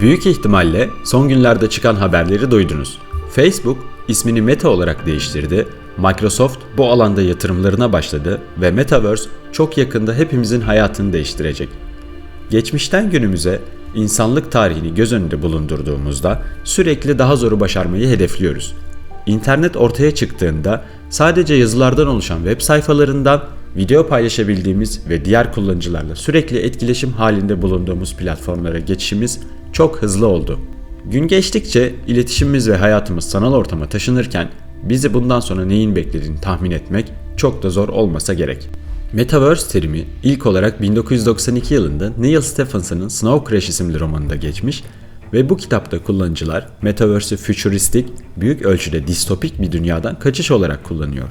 Büyük ihtimalle son günlerde çıkan haberleri duydunuz. Facebook ismini Meta olarak değiştirdi, Microsoft bu alanda yatırımlarına başladı ve Metaverse çok yakında hepimizin hayatını değiştirecek. Geçmişten günümüze insanlık tarihini göz önünde bulundurduğumuzda sürekli daha zoru başarmayı hedefliyoruz. İnternet ortaya çıktığında sadece yazılardan oluşan web sayfalarından video paylaşabildiğimiz ve diğer kullanıcılarla sürekli etkileşim halinde bulunduğumuz platformlara geçişimiz çok hızlı oldu. Gün geçtikçe iletişimimiz ve hayatımız sanal ortama taşınırken bizi bundan sonra neyin beklediğini tahmin etmek çok da zor olmasa gerek. Metaverse terimi ilk olarak 1992 yılında Neil Stephenson'ın Snow Crash isimli romanında geçmiş ve bu kitapta kullanıcılar Metaverse'ü fütüristik, büyük ölçüde distopik bir dünyadan kaçış olarak kullanıyor.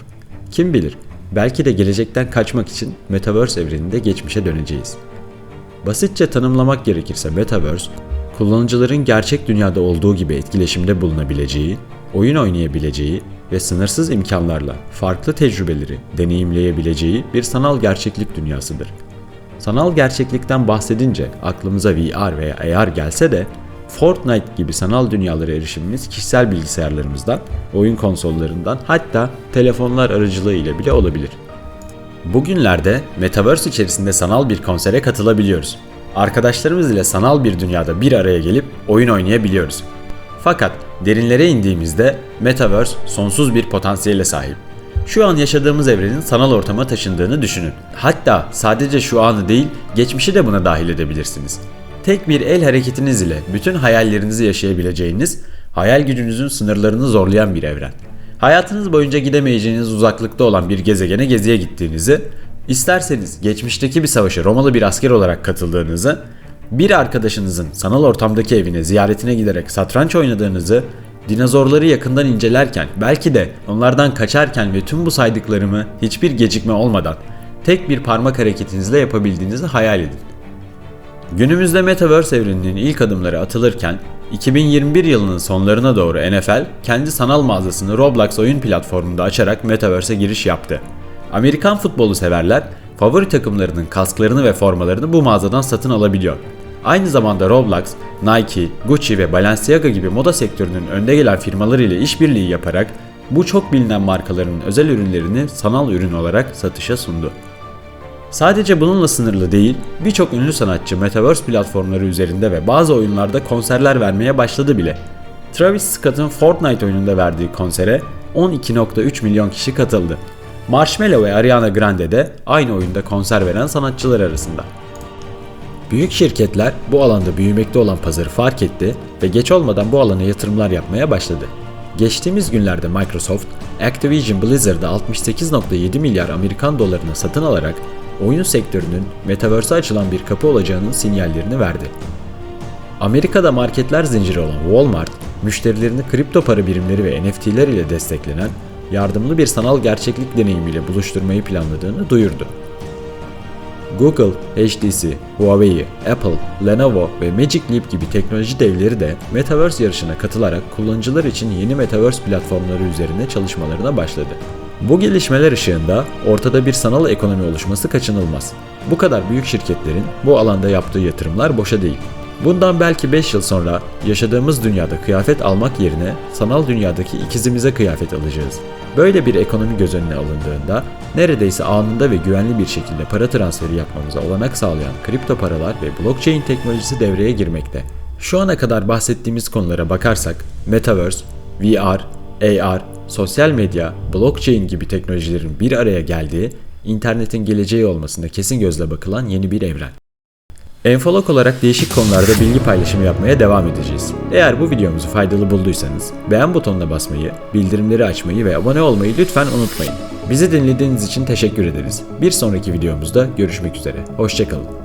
Kim bilir, belki de gelecekten kaçmak için Metaverse evreninde geçmişe döneceğiz. Basitçe tanımlamak gerekirse Metaverse, kullanıcıların gerçek dünyada olduğu gibi etkileşimde bulunabileceği, oyun oynayabileceği ve sınırsız imkanlarla farklı tecrübeleri deneyimleyebileceği bir sanal gerçeklik dünyasıdır. Sanal gerçeklikten bahsedince aklımıza VR veya AR gelse de Fortnite gibi sanal dünyalara erişimimiz kişisel bilgisayarlarımızdan, oyun konsollarından hatta telefonlar aracılığıyla bile olabilir. Bugünlerde Metaverse içerisinde sanal bir konsere katılabiliyoruz. Arkadaşlarımız ile sanal bir dünyada bir araya gelip oyun oynayabiliyoruz. Fakat derinlere indiğimizde Metaverse sonsuz bir potansiyele sahip. Şu an yaşadığımız evrenin sanal ortama taşındığını düşünün. Hatta sadece şu anı değil, geçmişi de buna dahil edebilirsiniz. Tek bir el hareketiniz ile bütün hayallerinizi yaşayabileceğiniz, hayal gücünüzün sınırlarını zorlayan bir evren. Hayatınız boyunca gidemeyeceğiniz uzaklıkta olan bir gezegene geziye gittiğinizi, isterseniz geçmişteki bir savaşa Romalı bir asker olarak katıldığınızı, bir arkadaşınızın sanal ortamdaki evine ziyaretine giderek satranç oynadığınızı, dinozorları yakından incelerken, belki de onlardan kaçarken ve tüm bu saydıklarımı hiçbir gecikme olmadan tek bir parmak hareketinizle yapabildiğinizi hayal edin. Günümüzde Metaverse evreninin ilk adımları atılırken 2021 yılının sonlarına doğru NFL kendi sanal mağazasını Roblox oyun platformunda açarak Metaverse'e giriş yaptı. Amerikan futbolu severler favori takımlarının kasklarını ve formalarını bu mağazadan satın alabiliyor. Aynı zamanda Roblox, Nike, Gucci ve Balenciaga gibi moda sektörünün önde gelen firmaları ile işbirliği yaparak bu çok bilinen markaların özel ürünlerini sanal ürün olarak satışa sundu. Sadece bununla sınırlı değil, birçok ünlü sanatçı Metaverse platformları üzerinde ve bazı oyunlarda konserler vermeye başladı bile. Travis Scott'ın Fortnite oyununda verdiği konsere 12.3 milyon kişi katıldı. Marshmello ve Ariana Grande de aynı oyunda konser veren sanatçılar arasında. Büyük şirketler bu alanda büyümekte olan pazarı fark etti ve geç olmadan bu alana yatırımlar yapmaya başladı. Geçtiğimiz günlerde Microsoft, Activision Blizzard'ı 68.7 milyar Amerikan dolarına satın alarak oyun sektörünün Metaverse'e açılan bir kapı olacağının sinyallerini verdi. Amerika'da marketler zinciri olan Walmart, müşterilerini kripto para birimleri ve NFT'ler ile desteklenen yardımlı bir sanal gerçeklik deneyimiyle buluşturmayı planladığını duyurdu. Google, HTC, Huawei, Apple, Lenovo ve Magic Leap gibi teknoloji devleri de Metaverse yarışına katılarak kullanıcılar için yeni Metaverse platformları üzerine çalışmalarına başladı. Bu gelişmeler ışığında ortada bir sanal ekonomi oluşması kaçınılmaz. Bu kadar büyük şirketlerin bu alanda yaptığı yatırımlar boşa değil. Bundan belki 5 yıl sonra yaşadığımız dünyada kıyafet almak yerine sanal dünyadaki ikizimize kıyafet alacağız. Böyle bir ekonomi göz önüne alındığında neredeyse anında ve güvenli bir şekilde para transferi yapmamıza olanak sağlayan kripto paralar ve blockchain teknolojisi devreye girmekte. Şu ana kadar bahsettiğimiz konulara bakarsak Metaverse, VR, AR, sosyal medya, blockchain gibi teknolojilerin bir araya geldiği, internetin geleceği olmasında kesin gözle bakılan yeni bir evren. Enfolog olarak değişik konularda bilgi paylaşımı yapmaya devam edeceğiz. Eğer bu videomuzu faydalı bulduysanız beğen butonuna basmayı, bildirimleri açmayı ve abone olmayı lütfen unutmayın. Bizi dinlediğiniz için teşekkür ederiz. Bir sonraki videomuzda görüşmek üzere. Hoşçakalın.